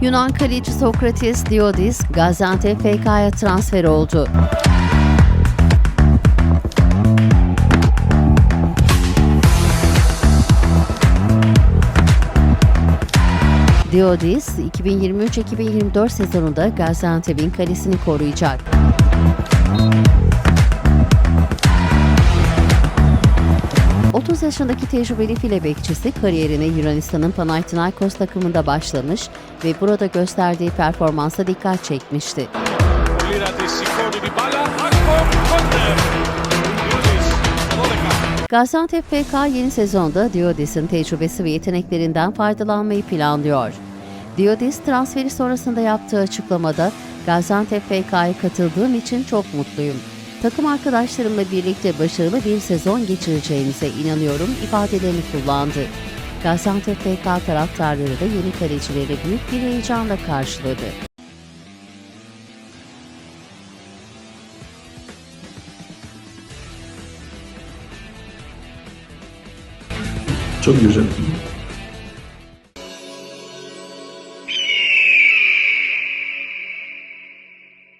Yunan kaleci Sokrates Diodis, Gaziantep FK'ya transfer oldu. Diodis, 2023-2024 sezonunda Gaziantep'in kalesini koruyacak. 30 yaşındaki tecrübeli file bekçisi kariyerine Yunanistan'ın Panathinaikos takımında başlamış ve burada gösterdiği performansa dikkat çekmişti. Gaziantep FK yeni sezonda Diodis'in tecrübesi ve yeteneklerinden faydalanmayı planlıyor. Diodis transferi sonrasında yaptığı açıklamada Gaziantep FK'ya katıldığım için çok mutluyum. Takım arkadaşlarımla birlikte başarılı bir sezon geçireceğimize inanıyorum ifadelerini kullandı. Gaziantep FK taraftarları da yeni kalecileri büyük bir heyecanla karşıladı. Çok güzel.